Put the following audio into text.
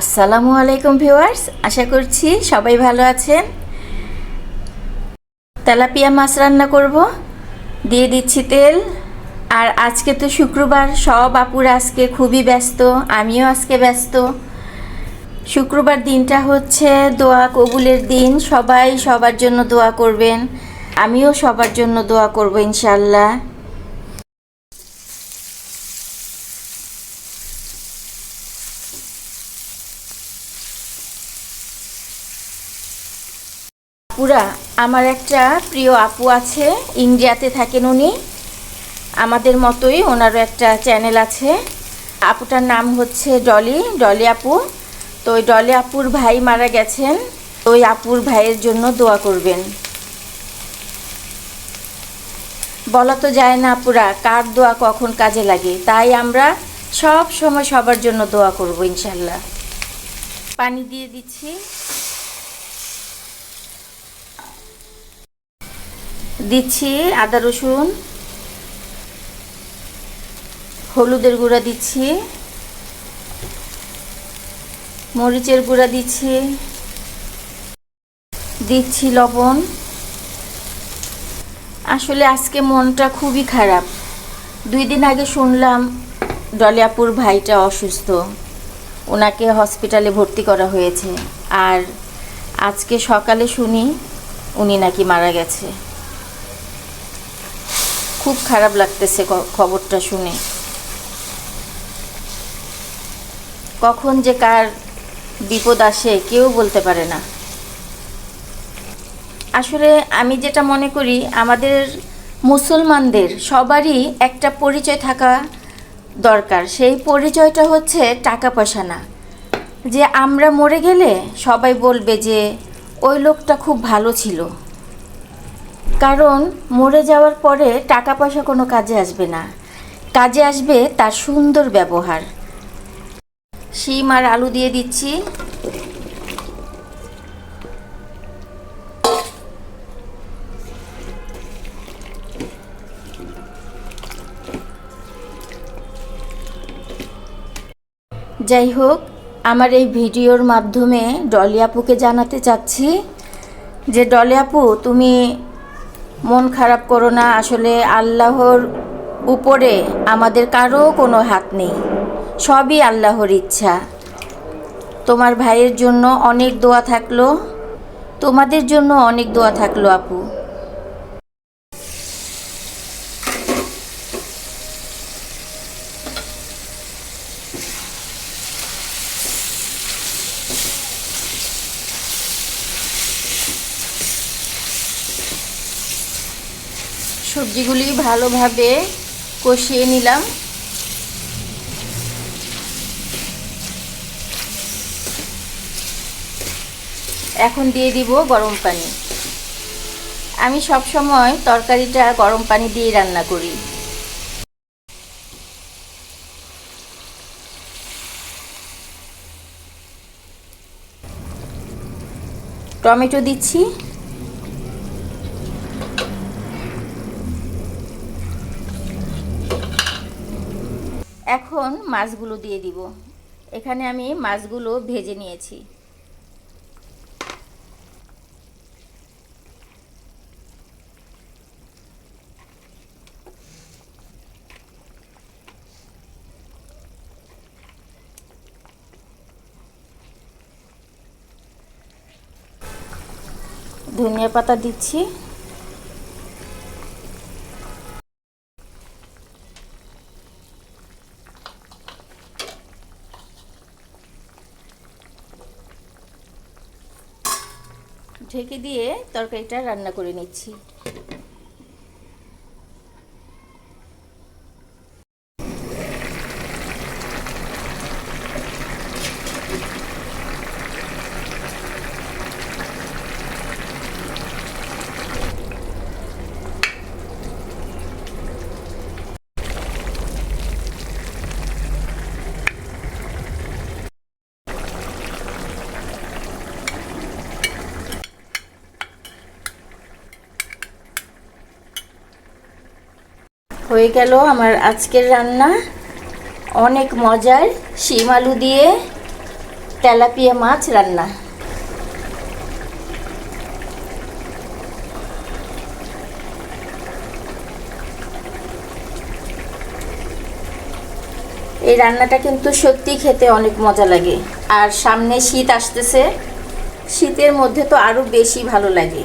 আসসালামু আলাইকুম ভিউয়ার্স, আশা করছি সবাই ভালো আছেন। তেলাপিয়া মাছ রান্না করব, দিয়ে দিচ্ছি তেল। আর আজকে তো শুক্রবার, সব আপুরা আজকে খুবই ব্যস্ত, আমিও আজকে ব্যস্ত। শুক্রবার দিনটা হচ্ছে দোয়া, কবুলের দিন, সবাই সবার জন্য দোয়া করবেন, আমিও সবার জন্য দোয়া করব ইনশাল্লাহ। পুরা আমার একটা প্রিয় আপু আছে, ইন্ডিয়াতে থাকেন উনি। আমাদের মতোই ওনারও একটা চ্যানেল আছে। আপুটার নাম হচ্ছে ডলি ডলি আপু। তো ওই ডলি আপুর ভাই মারা গেছেন, তো ওই আপুর ভাইয়ের জন্য দোয়া করবেন। বলা তো যায় না আপুরা, কার দোয়া কখন কাজে লাগে, তাই আমরা সব সময় সবার জন্য দোয়া করব ইনশাল্লাহ। পানি দিয়ে দিচ্ছি। দিচ্ছি আদা রসুন, হলুদের গুঁড়া দিচ্ছি, মরিচের গুঁড়া দিচ্ছি দিচ্ছি লবণ। আসলে আজকে মনটা খুবই খারাপ। দুই দিন আগে শুনলাম ডলিয়াপুর ভাইটা অসুস্থ। ওনাকে হসপিটালে ভর্তি করা হয়েছে। আর আজকে সকালে শুনি উনি নাকি মারা গেছে। খুব খারাপ লাগতেছে খবরটা শুনে। কখন যে কার বিপদ আসে কেউ বলতে পারে না। আসলে আমি যেটা মনে করি, আমাদের মুসলমানদের সবারই একটা পরিচয় থাকা দরকার। সেই পরিচয়টা হচ্ছে টাকা পয়সা না। যে আমরা মরে গেলে সবাই বলবে যে, ওই লোকটা খুব ভালো ছিল। কারণ মরে যাওয়ার পরে টাকা পয়সা কোনো কাজে আসবে না। কাজে আসবে তার সুন্দর ব্যবহার। শিম আর আলু দিয়ে দিচ্ছি। যাই হোক, আমার এই ভিডিওর মাধ্যমে ডলি আপুকে জানাতে চাচ্ছি যে, ডলি আপু, তুমি মন খারাপ করো না, আসলে আল্লাহর উপরে আমাদের কারও কোনো হাত নেই। সবই আল্লাহর ইচ্ছা। তোমার ভাইয়ের জন্য অনেক দোয়া থাকল। তোমাদের জন্য অনেক দোয়া থাকল আপু। সবজিগুলি ভালোভাবে কষিয়ে নিলাম। এখন দিয়ে দিব গরম পানি। আমি সব সময় তরকারিটা গরম পানি দিয়ে রান্না করি। টমেটো দিচ্ছি। এখন মাছগুলো দিয়ে দিব। এখানে আমি মাছগুলো ভেজে নিয়েছি। ধনিয়া পাতা দিচ্ছি। ঢেকে দিয়ে তরকারিটা রান্না করে নিচ্ছি। হয়ে গেল আমার আজকের রান্না। অনেক মজার শিম আলু দিয়ে তেলাপিয়া মাছ রান্না। এই রান্নাটা কিন্তু সত্যি খেতে অনেক মজা লাগে। আর সামনে শীত আসতেছে, শীতের মধ্যে তো আরও বেশি ভালো লাগে।